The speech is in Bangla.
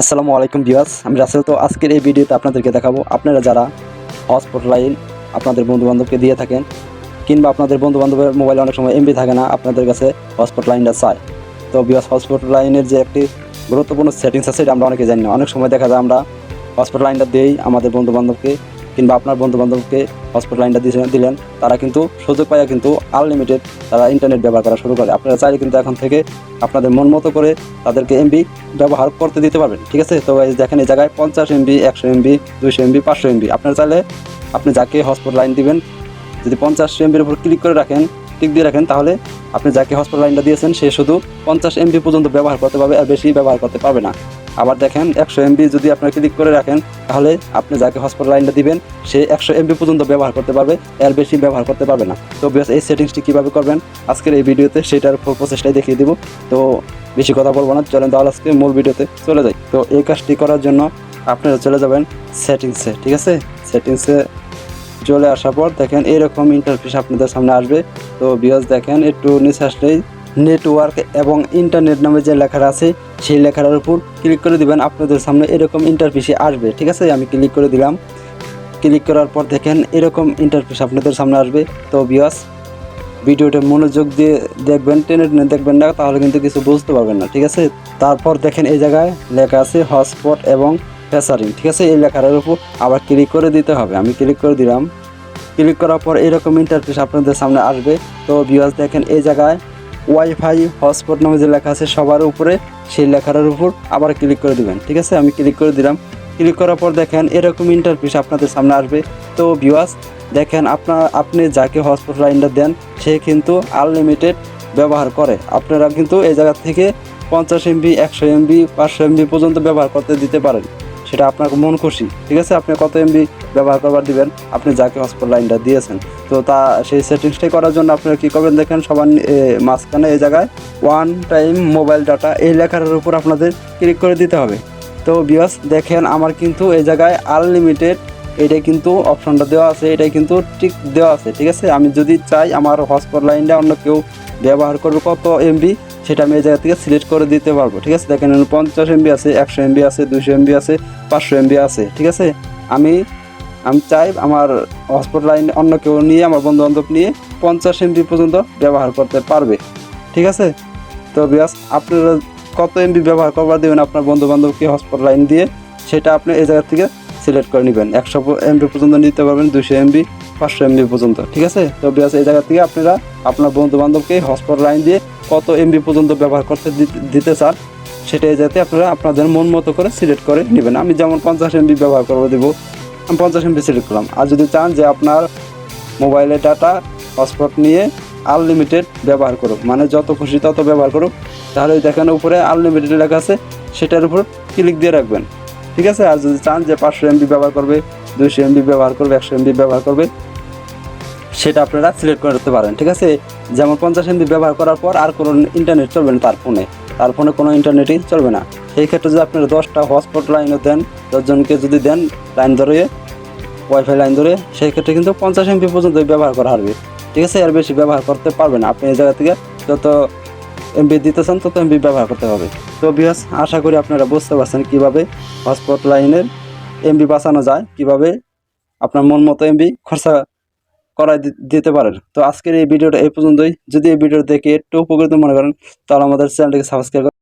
আসসালামু আলাইকুম বিয়াস আমি রাসেল। তো আজকের এই ভিডিওতে আপনাদেরকে দেখাবো, আপনারা যারা হটস্পট লাইন আপনাদের বন্ধুবান্ধবকে দিয়ে থাকেন কিংবা আপনাদের বন্ধুবান্ধবের মোবাইলে অনেক সময় এমবি থাকে না, আপনাদের কাছে হটস্পট লাইনটা চায় তো বিয়াস হটস্পট লাইনের যে একটি গুরুত্বপূর্ণ সেটিংস আছে সেটা আমরা অনেকে জানি না। অনেক সময় দেখা যায় আমরা হটস্পট লাইনটা দিয়েই আমাদের বন্ধুবান্ধবকে কিংবা আপনার বন্ধুবান্ধবকে হটস্পট লাইনটা দিয়েছেন দিলেন, তারা কিন্তু সুযোগ পাইয়া কিন্তু আনলিমিটেড তারা ইন্টারনেট ব্যবহার করা শুরু করে। আপনারা চাইলে কিন্তু এখন থেকে আপনাদের মন মতো করে তাদেরকে এমবি ব্যবহার করতে দিতে পারবেন, ঠিক আছে? তো দেখেন এই জায়গায় পঞ্চাশ এমবি একশো এমবি দুইশো এমবি পাঁচশো এমবি আপনারা চাইলে আপনি যাকে হটস্পট লাইন দিবেন, যদি পঞ্চাশ এমবির উপর ক্লিক করে রাখেন টিক দিয়ে রাখেন, তাহলে আপনি যাকে হটস্পট লাইনটা দিয়েছেন, সে শুধু পঞ্চাশ এমবি পর্যন্ত ব্যবহার করতে পারবে, আর বেশি ব্যবহার করতে পারবে না। আবার দেখেন একশো এমবি যদি আপনার ক্লিক করে রাখেন, তাহলে আপনি যাকে হসপিটাল লাইনটা দিবেন, সে একশো এমবি পর্যন্ত ব্যবহার করতে পারবে, এর বেশি ব্যবহার করতে পারবে না। তো বেশ এই সেটিংসটি কীভাবে করবেন? আজকের এই ভিডিওতে সেটার ফুল প্রসেসটাই দেখিয়ে দেবো। তো বেশি কথা বলব না, চলেন তাহলে আজকে মূল ভিডিওতে চলে যাই। তো এই কাজটি করার জন্য আপনারা চলে যাবেন সেটিংসে ঠিক আছে? সেটিংসে চলে আসার পর দেখেন এরকম ইন্টারফেস আপনাদের সামনে আসবে। তো বিকজ দেখেন একটু নিচে আসলেই নেটওয়ার্ক এবং ইন্টারনেট নামে যে লেখাটা আছে, সেই লেখাটার উপর ক্লিক করে দিবেন। আপনাদের সামনে এরকম ইন্টারফেসে আসবে, ঠিক আছে? আমি ক্লিক করে দিলাম। ক্লিক করার পর দেখেন এরকম ইন্টারফেস আপনাদের সামনে আসবে। তো বিয়াস ভিডিওটা মনোযোগ দিয়ে দেখবেন, টেনে টেনে দেখবেন না, তাহলে কিন্তু কিছু বুঝতে পারবেন না, ঠিক আছে? তারপর দেখেন এই জায়গায় লেখা আছে হটস্পট এবং ফেসারিং ঠিক আছে? এই লেখাটার উপর আবার ক্লিক করে দিতে হবে। আমি ক্লিক করে দিলাম। ক্লিক করার পর এরকম ইন্টারফেস আপনাদের সামনে আসবে। তো ভিউয়ার্স দেখেন এই জায়গায় ওয়াইফাই হটস্পট নামে যে লেখা আছে, সবার উপরে সেই লেখাটার উপর আবার ক্লিক করে দিবেন, ঠিক আছে? আমি ক্লিক করে দিলাম। ক্লিক করার পর দেখেন এরকম ইন্টারফেস আপনাদের সামনে আসবে। তো ভিউয়ার্স দেখেন আপনার আপনি যাকে হটস্পট লাইনটা দেন, সে কিন্তু আনলিমিটেড ব্যবহার করে। আপনারা কিন্তু এই জায়গা থেকে পঞ্চাশ এমবি একশো এমবি পাঁচশো এমবি পর্যন্ত ব্যবহার করতে দিতে পারেন। সেটা আপনার মন খুশি। ঠিক আছে? আপনি কত এমবি ব্যবহার করবার দিবেন, আপনি যাকে হটস্পট লাইনটা দিয়েছেন। তো তা, সেই সেটিংসটাই করার জন্য আপনারা কী করবেন দেখেন, সবার মাঝখানে এই জায়গায় ওয়ান টাইম মোবাইল ডাটা এই লেখাটার উপর আপনাদের ক্লিক করে দিতে হবে। তো বিয়াস দেখেন আমার কিন্তু এই জায়গায় আনলিমিটেড এটা কিন্তু অপশনটা দেওয়া আছে, এটাই কিন্তু ঠিক দেওয়া আছে। ঠিক আছে? আমি যদি চাই আমার হটস্পট লাইনটা অন্য কেউ ব্যবহার করবে, কত এমবি সেটা আমি এই জায়গা থেকে সিলেক্ট করে দিতে পারব, ঠিক আছে? দেখেন পঞ্চাশ এমবি আছে, একশো এমবি আছে দুশো এমবি আছে, পাঁচশো এমবি আছে, ঠিক আছে? আমি আমি চাই আমার হটস্পট লাইন অন্য কেউ নিয়ে, আমার বন্ধু বান্ধব নিয়ে পঞ্চাশ এমবি পর্যন্ত ব্যবহার করতে পারবে, ঠিক আছে? তো বিয়াস আপনারা কত এমবি ব্যবহার করবার দেবেন আপনার বন্ধু বান্ধবকে হটস্পট লাইন দিয়ে, সেটা আপনি এই জায়গা থেকে সিলেক্ট করে নেবেন। একশো এমবি পর্যন্ত নিতে পারবেন দুশো এমবি পাঁচশো এমবি পর্যন্ত, ঠিক আছে? তো বিয়াস, এই জায়গা থেকে আপনারা আপনার বন্ধু বান্ধবকে হটস্পট লাইন দিয়ে কত এমবি পর্যন্ত ব্যবহার করতে দিতে- চান, সেটাই যাতে আপনারা আপনাদের মন মতো করে সিলেক্ট করে নেবেন। আমি যেমন পঞ্চাশ এমবি ব্যবহার করব, দেবো। আমি পঞ্চাশ এমবি সিলেক্ট করলাম। আর যদি চান যে আপনার মোবাইলে ডাটা হটস্পট নিয়ে আনলিমিটেড ব্যবহার করুক মানে যত খুশি তত ব্যবহার করুক, তাহলে দেখেন উপরে আনলিমিটেড লেখা আছে, সেটার উপর ক্লিক দিয়ে রাখবেন, ঠিক আছে? আর যদি চান যে পাঁচশো এমবি ব্যবহার করবে দুইশো এমবি ব্যবহার করবে, একশো এমবি ব্যবহার করবে, সেটা আপনারা সিলেক্ট করে করতে পারেন, ঠিক আছে? যেমন পঞ্চাশ এমবি ব্যবহার করার পর আর কোনো ইন্টারনেট চলবে না তার ফোনে তার ফোনে কোনো ইন্টারনেটই চলবে না। সেই ক্ষেত্রে যদি আপনারা দশটা হটস্পট লাইনও দেন, দশজনকে যদি দেন লাইন ধরে ওয়াইফাই লাইন ধরে, সেই ক্ষেত্রে কিন্তু পঞ্চাশ এমবি পর্যন্ত ব্যবহার করা হবে। ঠিক আছে? এর বেশি ব্যবহার করতে পারবেন আপনি এই জায়গা থেকে যত এমবি দিতেছেন, তত এমবি ব্যবহার করতে হবে। তো বিয়াস আশা করি আপনারা বুঝতে পারছেন কীভাবে হটস্পট লাইনের এমবি বাঁচানো যায়, কীভাবে আপনার মন মতো এমবি খরচা করাই দিতে পারেন তো আজকের এই ভিডিওটা এই পর্যন্তই। যদি এই ভিডিও দেখে একটু উপকৃত মনে করেন, তাহলে আমাদের চ্যানেলটিকে সাবস্ক্রাইব